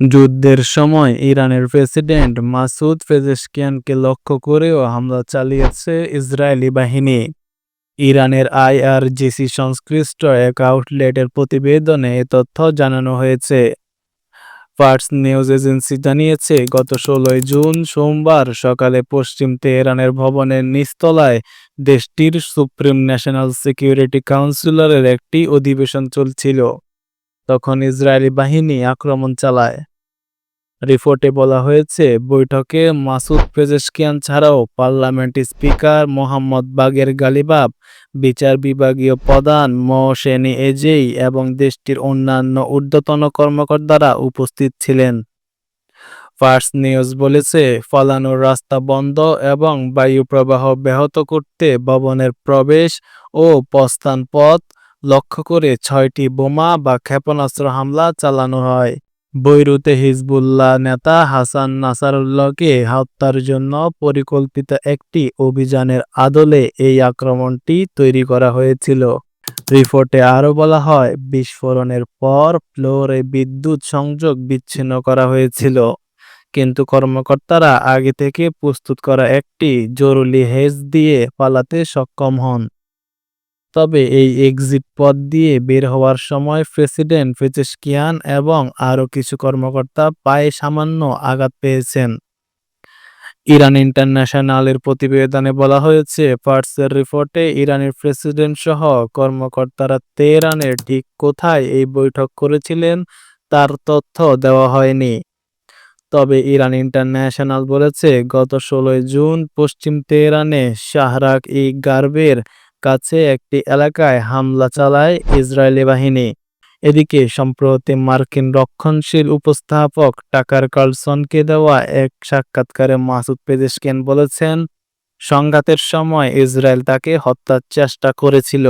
যুদ্ধের সময় ইরানের প্রেসিডেন্ট মাসুদ পেজেশকিয়ানকে লক্ষ্য করেও হামলা চালিয়েছে ইসরায়েলি বাহিনী। ইরানের আইআরজিসি সংশ্লিষ্ট এক আউটলেটের প্রতিবেদনে এ তথ্য জানানো হয়েছে। ফার্স নিউজ এজেন্সি জানিয়েছে, গত ষোলোই জুন সোমবার সকালে পশ্চিম তেহরানের ভবনের নিচতলায় দেশটির সুপ্রিম ন্যাশনাল সিকিউরিটি কাউন্সিলরের একটি অধিবেশন চলছিল। তখন ইসরায়েলি বাহিনী আক্রমণ চালায়। রিপোর্টে বলা হয়েছে, বৈঠকে মাসুদ পেজেশকিয়ান ছাড়াও parliament speaker Mohammad Bagher Ghalibaf, বিচার বিভাগীয় প্রধান মহসেনি এজেই এবং দেশটির অন্যান্য ঊর্ধ্বতন কর্মকর্তারা উপস্থিত ছিলেন। ফার্স নিউজ বলেছে ফলানোর রাস্তা বন্ধ এবং বায়ু প্রবাহ ব্যাহত করতে ভবনের প্রবেশ ও প্রস্থান পথ লক্ষ্য করে ছয়টি বোমা বা ক্ষেপণাস্ত্র হামলা চালানো হয়। বৈরুতে হিজবুল্লাহ নেতা হাসান নাসারুল্লাহকে হত্যার জন্য পরিকল্পিত একটি অভিযানের আদলে এই আক্রমণটি তৈরি করা হয়েছিল। রিপোর্টে আরও বলা হয়, বিস্ফোরণের পর ফ্লোরে বিদ্যুৎ সংযোগ বিচ্ছিন্ন করা হয়েছিল। কিন্তু কর্মকর্তারা আগে থেকে প্রস্তুত করা একটি জরুরি হেজ দিয়ে পালাতে সক্ষম হন। তবে এই এক্সিট পথ দিয়ে বের হওয়ার সময় প্রেসিডেন্ট পেচেশকিয়ান এবং আরও কিছু কর্মকর্তা পায়ে সামান্য আঘাত পেয়েছেন। ইরান ইন্টারন্যাশনালের প্রতিবেদনে বলা হয়েছে, ফার্সের রিপোর্টে ইরানের প্রেসিডেন্ট সহ কর্মকর্তারা তেহরানের ঠিক কোথায় এই বৈঠক করেছিলেন তার তথ্য দেওয়া হয়নি। তবে ইরান ইন্টারন্যাশনাল বলেছে, গত ষোলোই জুন পশ্চিম তেহরানে শাহরাগ ই গার্বের কাছে একটি এলাকায় হামলা চালায় ইসরায়েলি বাহিনী। এদিকে, সম্প্রতি মার্কিন রক্ষণশীল উপস্থাপক টাকার কার্লসনকে দেওয়া এক সাক্ষাৎকারে মাসুদ পেজেশকেন বলেছেন, সংঘাতের সময় ইসরায়েল তাকে হত্যার চেষ্টা করেছিল।